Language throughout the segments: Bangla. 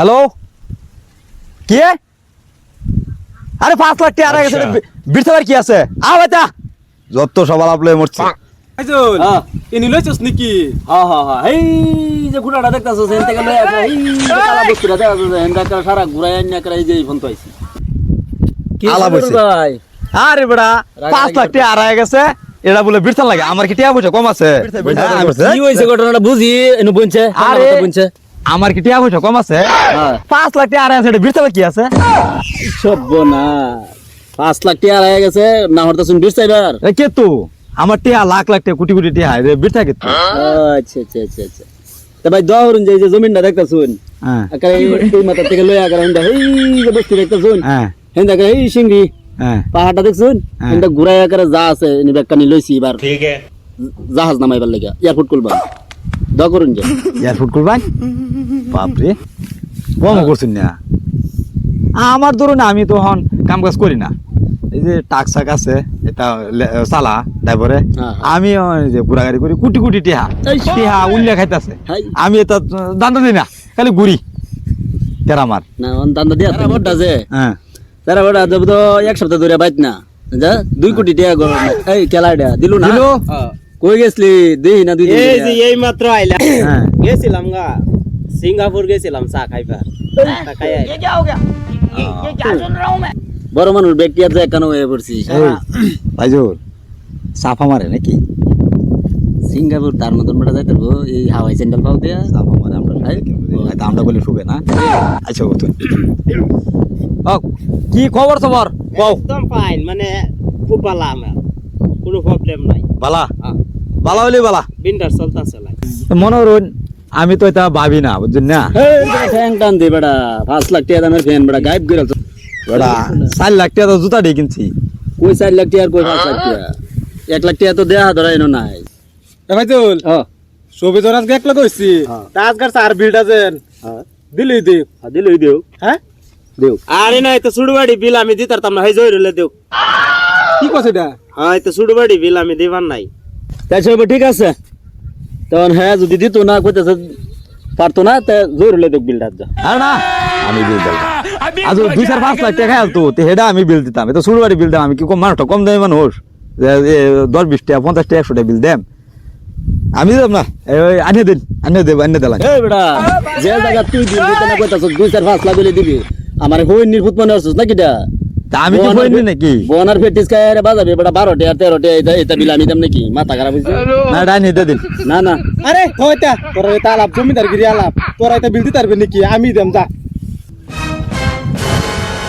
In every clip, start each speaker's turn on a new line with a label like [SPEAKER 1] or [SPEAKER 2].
[SPEAKER 1] হ্যালো? কে? আরে পাঁচ লাখ টাকা গেছে বিরসাবার কি আছে? আ বাতা যত সবার আপলে মরছে।
[SPEAKER 2] আইজল
[SPEAKER 3] হ্যাঁ।
[SPEAKER 2] লইছস নাকি?
[SPEAKER 3] হ্যাঁ হ্যাঁ হ্যাঁ। এই যে ঘোড়াটা দেখতাছো সেন থেকে এই কালা বস্তুটা সারা ঘুরাই আইনা করে এই যে ফোন তো আইছি কি। ভাই।
[SPEAKER 1] আরে বেড়া পাঁচ লাখ টাকা আড়াই গেছে। এটা বলে বিরসান লাগে। আমার কি টাকা পয়সা কম আছে?
[SPEAKER 3] কি হইছে ঘটনাটা বুঝি? এনু বনছে?
[SPEAKER 1] আরে
[SPEAKER 3] আরে বনছে?
[SPEAKER 1] আমার কি টিয়া পয়সা কম আছে?
[SPEAKER 3] হ্যাঁ।
[SPEAKER 1] পাঁচ লাখ টিয়া আড়াই আছে এটা বিরসাবার কি আছে?
[SPEAKER 3] সব্য না পাঁচ লাখ টিয়া হয়ে গেছে না হরতা শুন বিশ চাইবার
[SPEAKER 1] এ কে তো? আমার টিয়া লাখ লাখ টাকা কোটি কোটি টাকা এটা বিরসা কে
[SPEAKER 3] আচ্ছা আচ্ছা আচ্ছা আচ্ছা। তা ভাই দহরুন যে যে জমিনটা দেখতা শুন।
[SPEAKER 1] হ্যাঁ।
[SPEAKER 3] আকারে এই মাথা থেকে লয়ে আকারে হেন্দা এই যে বস্তু দেখতা শুন।
[SPEAKER 1] হ্যাঁ।
[SPEAKER 3] হেন্দা করে এই সিংড়ি
[SPEAKER 1] হ্যাঁ।
[SPEAKER 3] পাহাড়টা দেখছুন?
[SPEAKER 1] হ্যাঁ।
[SPEAKER 3] হেন্দা ঘুরাই আকারে যা আছে এনে ব্যাগকানি লইছি এবার। ঠিক জাহাজ নামাইবার লাগা এয়ারপোর্ট খুলবা। দ করুন যে।
[SPEAKER 1] এয়ারপোর্ট করবাই বাপরে। কম করছেন না? আমার ধরুন আমি তো হন কাম কাজ করি না। এই যে টাক শাক আছে এটা লে- চালা ড্রাইভারে।
[SPEAKER 3] হ্যাঁ।
[SPEAKER 1] আমি ওই যে ঘোরা গাড়ি করি কোটি কুটি টিহা। টিহা উল্লে খাইতেছে। আমি এটা দান্ত দিই না খালি ঘুরি। তেরামার
[SPEAKER 3] না দান্দা দিয়া তারা বড়টা যে
[SPEAKER 1] হ্যাঁ।
[SPEAKER 3] তারা বড়টা দেব তো এক সপ্তাহ ধরে বাইত না। যা দুই কোটি টাকা এই খেলাটা দিলু না?
[SPEAKER 1] দিলো?
[SPEAKER 3] কই গেছলি? দেই না দুই দিন
[SPEAKER 2] এই যে এই মাত্র আইলা।
[SPEAKER 1] হ্যাঁ।
[SPEAKER 2] গেছিলাম গা। সিঙ্গাপুর গেছিলাম চা খাইবার চা খাই আইলাম।
[SPEAKER 3] বড় মানুষ ব্যক্তি আছে কেন হয়ে পড়ছি
[SPEAKER 1] এই, ভাইজুর সাফা মারে নাকি?
[SPEAKER 3] সিঙ্গাপুর তার মতন বেটা যাইতে পারব? এই হাওয়াই স্যান্ডেল পাও দিয়া।
[SPEAKER 1] সাফা মারে আমরা হয়তো আমরা বলে শুবে না। আচ্ছা ও কি খবর তোমার
[SPEAKER 2] একদম ফাইন মানে খুব ভালো আমার। কোনো প্রবলেম নাই।
[SPEAKER 1] বালা?
[SPEAKER 2] হ্যাঁ।
[SPEAKER 1] বালা হইলে বালা।
[SPEAKER 2] বিন্ডার চলতেছে লাই
[SPEAKER 1] মনে করুন আমি তো এটা ভাবি না বুঝছেন না?
[SPEAKER 3] ফ্যান টান দে বেটা। পাঁচ লাখ টাকা দামের ফ্যান বেটা গায়েব করে।
[SPEAKER 1] বেটা চার লাখ টাকা তো জুতা দিয়ে কিনছি।
[SPEAKER 3] কই চার লাখ টাকা আর কই পাঁচ লাখ টাকা? এক লাখ টাকা তো দেয়া ধরা এনো নাই।
[SPEAKER 2] এ ভাইজুল
[SPEAKER 3] ও
[SPEAKER 2] ছবি তো আজকে একলা কইছি
[SPEAKER 3] হ্যাঁ।
[SPEAKER 2] আজকার চার বিল আছেন
[SPEAKER 3] হ্যাঁ
[SPEAKER 2] দিলি দিও
[SPEAKER 3] দিলই দেও
[SPEAKER 2] হ্যাঁ?
[SPEAKER 3] দেও
[SPEAKER 2] আরে না তো সুড়বাড়ি বিল আমি দিতারতাম না হাই জয় রইলে দেও কি কছে এটা? হ্যাঁ তো সুড়বাড়ি বিল আমি দিবার নাই।
[SPEAKER 3] তাই সব ঠিক আছে। তখন হ্যাঁ যদি দিত না কইতেছে পারতো না তা জোর হলে দেখ বিলটা যা
[SPEAKER 1] আর না আমি বিল দিতাম আজ দুই চার পাঁচ লাখ টাকা তো তো হেডা আমি বিল দিতাম। এটা শুরু বাড়ি বিল দিতাম আমি কি কম মানুষটা কম দামি মানুষ? দশ বিশ টাকা পঞ্চাশ টাকা একশো টাকা বিল দেম। আমি দিতাম না আনিয়ে দিন আনিয়ে দেব আনিয়ে দিলাম।
[SPEAKER 3] এই বেটা যে জায়গা তুই বিল দিতে না কইতাছ দুই চার পাঁচ লাখ দিবি। আমার হই নির্ভূত মনে হচ্ছিস নাকি এটা?
[SPEAKER 1] আমি কি বলিনি নাকি?
[SPEAKER 3] বোনার ফেটিস খায় রে বাজাবে বেটা বারো টাকা তেরো টাকা এটা এটা বিল আমি দাম নাকি? মাথা খারাপ হয়েছে
[SPEAKER 1] না এটা আনিয়ে দিন।
[SPEAKER 3] না না।
[SPEAKER 2] আরে হইতা তোর এটা আলাপ জমিদার গিরি আলাপ। তোরা এটা বিল দিতে পারবি নাকি? আমি দেম যা।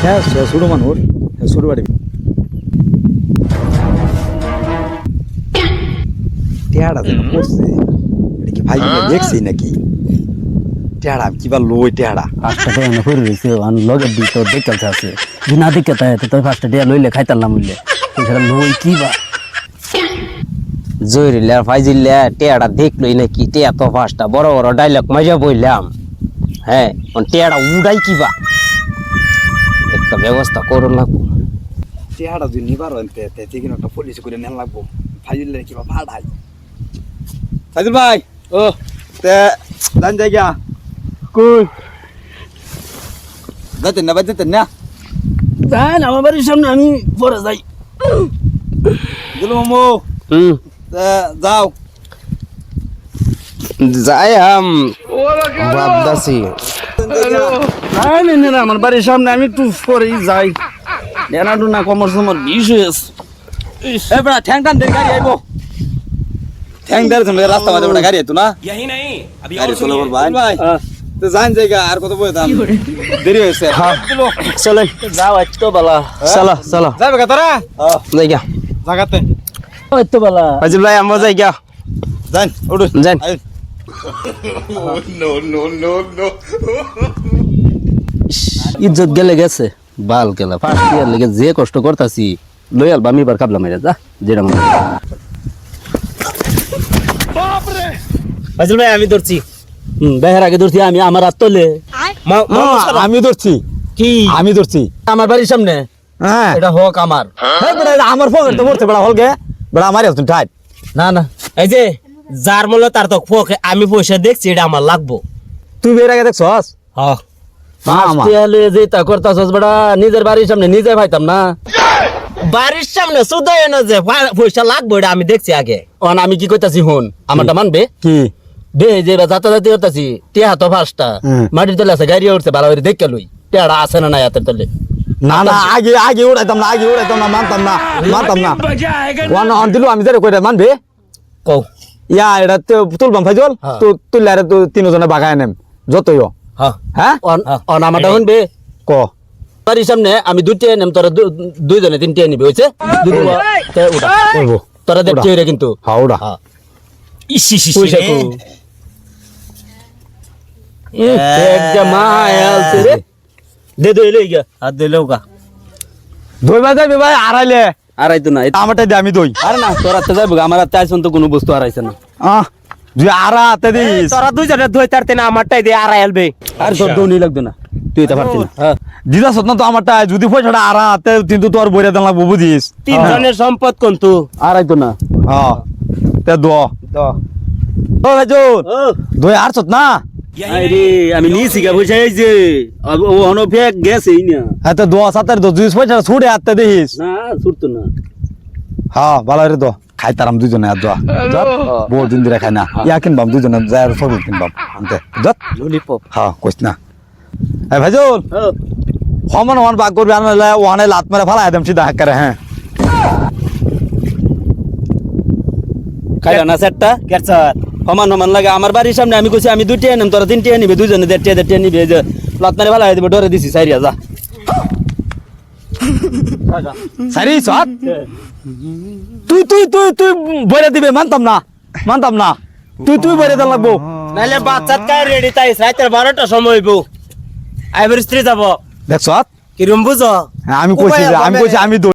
[SPEAKER 1] হ্যাঁ সে শুরু মানুষ। হ্যাঁ শুরু বাড়ি। টেয়ারা যেন করছে এটা কি ভাই দেখছি নাকি? টেয়ারা কিবা লই টেয়ারা
[SPEAKER 3] পাঁচটা টাকা না করে রয়েছে আন লগের দিক তো দেখতে আছে। যদি না দেখতে তাই তো তুই পাঁচটা টাকা লইলে খাইতাম না মূল্যে সেটা লই কি বা?
[SPEAKER 4] জইরিলে ফাইজিলে টেয়াটা দেখলই নাকি টেয়া তো ফার্স্টটা বড় বড় ডাইলগ মজা বললাম হ্যাঁ টেয়াটা উড়াই কিবা একটা ব্যবস্থা করুন লাগবো।
[SPEAKER 1] টেয়ারা যদি নিবার কিন্তু একটা পুলিশ করে নেন লাগবো। ফাইলে কিবা ভাড়াই সাইদুল ভাই ও। তে জান জায়গা। কই? যাইতেন না ভাই
[SPEAKER 3] যেতেন না? যান আমার বাড়ির সামনে আমি পরে যাই।
[SPEAKER 1] দিল মামু
[SPEAKER 4] হুম।
[SPEAKER 1] যাও।
[SPEAKER 4] যাই আম ভাবদাসি
[SPEAKER 3] না না আমার বাড়ির সামনে আমি একটু পরেই যাই। ডেনা ডুনা কমর সমর বিষ হয়েছে
[SPEAKER 1] এবার ঠ্যাং টান দেখ গাড়ি আইবো। ঠ্যাং দেখ রাস্তা মাঝে গাড়ি তো না। গাড়ি চলে বল ভাই। ভাই তো জান জায়গা আর কত বই দাম? দেরি হয়েছে।
[SPEAKER 4] চলেন যাও এত বেলা। চলো চলো।
[SPEAKER 2] যাবে কা তোরা?
[SPEAKER 4] যাই গা।
[SPEAKER 2] জাগাতে।
[SPEAKER 3] ওই তো বালা।
[SPEAKER 4] ফাইজুল ভাই আমরা যাই গা।
[SPEAKER 1] জান ওড়ো
[SPEAKER 4] যান।
[SPEAKER 1] আইন।
[SPEAKER 3] ইজ্জত গেলে গেছে বাল গেলা ফার্স্ট ইয়ার লেগে যে কষ্ট করতাছি লয়াল বা আমি বার কাবলা মেরে যা যেটা মনে
[SPEAKER 2] ফাজিল ভাই আমি ধরছি।
[SPEAKER 3] বেহের আগে ধরছি আমি? আমার হাত তোলে।
[SPEAKER 1] আমি ধরছি।
[SPEAKER 2] কি?
[SPEAKER 1] আমি ধরছি।
[SPEAKER 3] আমার বাড়ির সামনে?
[SPEAKER 1] হ্যাঁ।
[SPEAKER 3] এটা হোক আমার।
[SPEAKER 1] এটা আমার পকেট তো বেড়া হলগে বেড়া আমার আসুন ঠাট
[SPEAKER 3] না না।
[SPEAKER 2] এই যে যার মূল্য তার তো ফোকে আমি পয়সা দেখছি এটা আমার লাগবো।
[SPEAKER 1] তুই বের আগে দেখছস?
[SPEAKER 2] হ্যাঁ
[SPEAKER 3] নিজের বাড়ির সামনে নিজে পাইতাম না।
[SPEAKER 4] বাড়ির সামনে শুধু এনে যে পয়সা লাগবে এটা আমি দেখছি আগে।
[SPEAKER 3] অন আমি কি কইতাছি হন আমারটা মানবে?
[SPEAKER 1] কি?
[SPEAKER 3] বে যে বা যাতা যাতি করতাছি তো ফাঁসটা। মাটির তলে আছে গাড়ি উঠছে ভালো করে দেখে লই। টিয়াটা আছে না নাই হাতের তলে?
[SPEAKER 1] না না আগে আগে উড়াইতাম না আগে উড়াইতাম না মানতাম না মানতাম না। ওয়ান অন দিলু আমি যারে কইরা মানবে?
[SPEAKER 3] কও।
[SPEAKER 1] ইয়া এটা তো তুলবাম ফাইজল
[SPEAKER 3] হ্যাঁ।
[SPEAKER 1] তো তুললে তো তিনজনে বাগায় নেম যতই।
[SPEAKER 3] হ্যাঁ।
[SPEAKER 1] হ্যাঁ?
[SPEAKER 3] অন অন আমারটা শুনবে?
[SPEAKER 1] ক?
[SPEAKER 3] বাড়ির সামনে আমি দুইটা নেম তোরা দু- দুইজনে তিনটে নিবি হইছে? দুই তোরা দেখতে কিন্তু।
[SPEAKER 1] হ্যাঁ
[SPEAKER 3] হ্যাঁ।
[SPEAKER 4] ইস ইস ইস
[SPEAKER 3] পয়সা
[SPEAKER 4] রে।
[SPEAKER 3] কো একটা মা আলছে রে দে দে না
[SPEAKER 1] দে আমি
[SPEAKER 3] না কোনো বস্তু হারাইছে না
[SPEAKER 1] আহ তুই আড়া হাতে দিস
[SPEAKER 4] তোরা দুইজনে ধুই তারতে না আমারটাই দিয়ে আর আইলবে
[SPEAKER 3] আর তোর দৌনি লাগবে না তুই এটা পারতি না হ্যাঁ
[SPEAKER 1] দিদা সত তো যদি কিন্তু তোর বইরে বুঝিস
[SPEAKER 4] সম্পদ কোনটু
[SPEAKER 3] আরাই তো না
[SPEAKER 1] হ্যাঁ তে দো আর সত না
[SPEAKER 3] আরে আমি নিয়েছি গা পয়সা এই যে ও হনো ফেক গেছে না।
[SPEAKER 1] হ্যাঁ তো দোয়া সাতের দো জুস পয়সা ছুড়ে হাতে দিস
[SPEAKER 3] না ছুটতো না।
[SPEAKER 1] হ্যাঁ ভালো রে দো খাই তারাম দুজনে আর দোয়া। বহু দিন ধরে খাই না। ইয়া কিনবাম দুজনে যাই আর সবুজ কিনবাম। আনতে। যত।
[SPEAKER 3] ললিপপ।
[SPEAKER 1] হ্যাঁ কইস না। এই ভাইজুন
[SPEAKER 3] ও
[SPEAKER 1] সমান সমান বাগ করবি আনলে ওখানে লাত মেরে ফালা একদম সিধা হাক করে হ্যাঁ।
[SPEAKER 3] খাইলা না সেটটা
[SPEAKER 4] কেরছার
[SPEAKER 3] সমান সমান লাগে। আমার বাড়ির সামনে আমি কইছি আমি দুইটা নিম তোরা তিনটে নিবে দুইজনে দেড়টা দেড়টা নিবে যে লাত মারে ভালো হয়ে দিবে ডরে দিছি সাইরিয়া যা।
[SPEAKER 1] সারি সত তুই তুই তুই তুই বইরে দিবে মানতাম না মানতাম না। তুই তুই বইরে দেন লাগবো।
[SPEAKER 4] নাহলে বাচ্চাত কাই রেডি তাই রাতের বারোটার সময় হইব। আইবার স্ত্রী যাব।
[SPEAKER 1] দেখ সত
[SPEAKER 4] কিরম বুঝো?
[SPEAKER 1] আমি কইছি আমি কইছি আমি